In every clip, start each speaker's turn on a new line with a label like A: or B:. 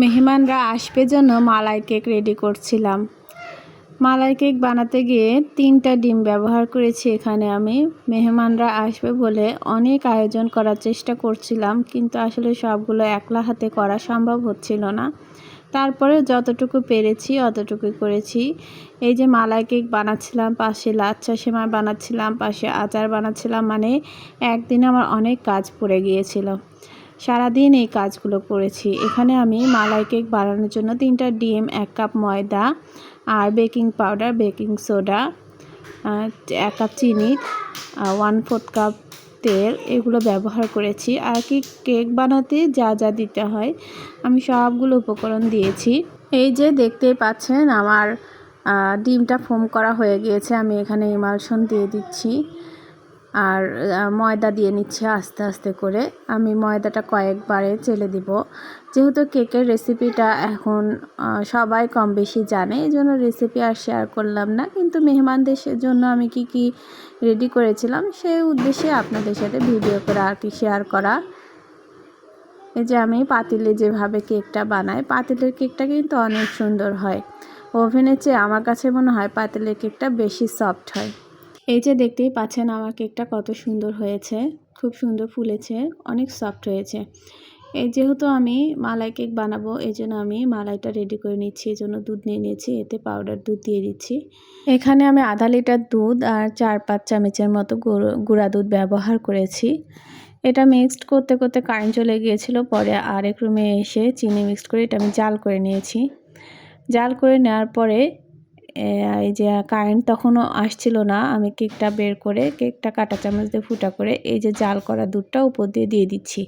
A: মেহমানরা আসবে জন্য মালাই cake ready করছিলাম। মালাই কেক বানাতে গিয়ে তিনটা ডিম ব্যবহার করেছি এখানে আমি। মেহমানরা আসবে বলে অনেক আয়োজন করার চেষ্টা করছিলাম, কিন্তু আসলে সবগুলো একলা হাতে করা সম্ভব হচ্ছিল না। তারপরে যতটুকু পেরেছি অতটুকু করেছি। এই যে মালাই কেক বানাচ্ছিলাম, পাশে লাচ্ছা সেমাই বানাচ্ছিলাম, পাশে আচার বানাচ্ছিলাম মানে একদিন আমার অনেক কাজ পড়ে গিয়েছিল। সারাদিন এই কাজগুলো করেছি। এখানে আমি মালাই কেক বানানোর জন্য তিনটা ডিম, এক কাপ ময়দা আর বেকিং পাউডার, বেকিং সোডা এক কাপ চিনি ওয়ান ফোর্থ কাপ তেল এগুলো ব্যবহার করেছি। আর কি কেক বানাতে যা যা দিতে হয় আমি সবগুলো উপকরণ দিয়েছি। এই যে দেখতেই পাচ্ছেন আমার ডিমটা ফোম করা হয়ে গিয়েছে। আমি এখানে ইমালশন দিয়ে দিচ্ছি। আর ময়দা দিয়ে নিচ্ছে আস্তে আস্তে করে। আমি ময়দাটা কয়েকবারে চেলে দিব। যেহেতু কেকের রেসিপিটা এখন সবাই কম বেশি জানে এই জন্য রেসিপি আর শেয়ার করলাম না। কিন্তু মেহমানদের জন্য আমি কি কি রেডি করেছিলাম সেই উদ্দেশ্যে আপনাদের সাথে ভিডিও করে আর কি শেয়ার করা। এই যে আমি পাতিলে যেভাবে কেকটা বানাই, পাতিলের কেকটা কিন্তু অনেক সুন্দর হয়। ওভেনের চেয়ে আমার কাছে মনে হয় পাতিলের কেকটা বেশি সফট হয়। এই যে দেখতেই পাচ্ছেন আমার কেকটা কত সুন্দর হয়েছে, খুব সুন্দর ফুলেছে, অনেক সফট হয়েছে। এই যেহেতু আমি মালাই কেক বানাবো, এই জন্য আমি মালাইটা রেডি করে নিচ্ছি, এই জন্য দুধ নিয়ে নিয়েছি, এতে পাউডার দুধ দিয়ে দিচ্ছি। এখানে আমি আধা লিটার দুধ আর চার পাঁচ চামচের মতো গুঁড়া দুধ ব্যবহার করেছি। এটা মিক্সড করতে করতে কারেন্ট চলে গিয়েছিল, পরে আরেক রুমে এসে চিনি মিক্সড করে এটা আমি জাল করে নিয়েছি। জাল করে নেওয়ার পরে এই যে কারেন্ট তখনও আসছিল না, আমি কেকটা বের করে কেকটা কাটা চামচ দিয়ে ফুটা করে এই যে জাল করা দুধটা উপর দিয়ে দিয়ে দিচ্ছি।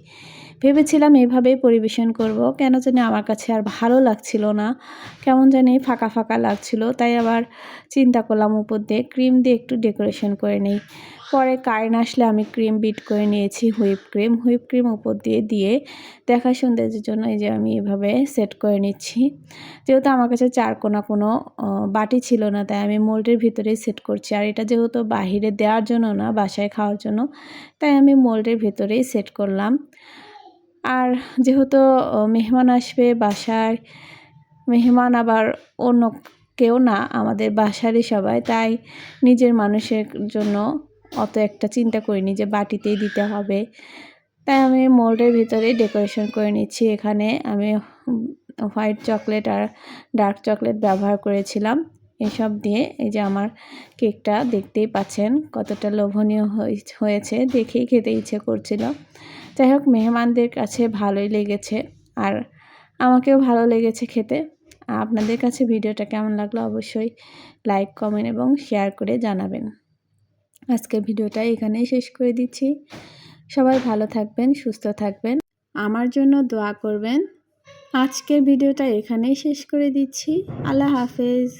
A: ভেবেছিলাম এভাবেই পরিবেশন করব, কেন জানি আমার কাছে আর ভালো লাগছিল না, কেমন জানি ফাঁকা ফাঁকা লাগছিল, তাই আবার চিন্তা করলাম উপর দিয়ে ক্রিম দিয়ে একটু ডেকোরেশন করে নিই। পরে কারেন্ট আসলে আমি ক্রিম বিট করে নিয়েছি হুইপ ক্রিম হুইপ ক্রিম উপর দিয়ে দিয়ে দেখা সৌন্দর্যের জন্য এই যে আমি এভাবে সেট করে নিচ্ছি। যেহেতু আমার কাছে চার কোনা কোনো বাটি ছিল না, তাই আমি মোল্ডের ভিতরেই সেট করছি। আর এটা যেহেতু বাহিরে দেওয়ার জন্য না, বাসায় খাওয়ার জন্য, তাই আমি মোল্ডের ভিতরেই সেট করলাম। আর যেহেতু মেহমান আসবে বাসায়, মেহমান আবার অন্য কেউ না, আমাদের বাসারই সবাই, তাই নিজের মানুষের জন্য অত একটা চিন্তা করিনি যে বাটিতেই দিতে হবে। তাই আমি মোল্ডের ভিতরে ডেকোরেশন করে নিচ্ছি। এখানে আমি হোয়াইট চকলেট আর ডার্ক চকলেট ব্যবহার করেছিলাম। এসব দিয়ে এই যে আমার কেকটা দেখতেই পাচ্ছেন কতটা লোভনীয় হয়েছে। দেখেই খেতে ইচ্ছে করছিল। যাই হোক, মেহমানদের কাছে ভালোই লেগেছে আর আমাকেও ভালো লেগেছে খেতে। আপনাদের কাছে ভিডিওটা কেমন লাগল অবশ্যই লাইক, কমেন্ট এবং শেয়ার করে জানাবেন। আজকের ভিডিওটা এখানেই শেষ করে দিচ্ছি। সবাই ভালো থাকবেন, সুস্থ থাকবেন। আমার জন্য দোয়া করবেন। আজকের ভিডিওটা এখানেই শেষ করে দিচ্ছি। আল্লাহ হাফেজ।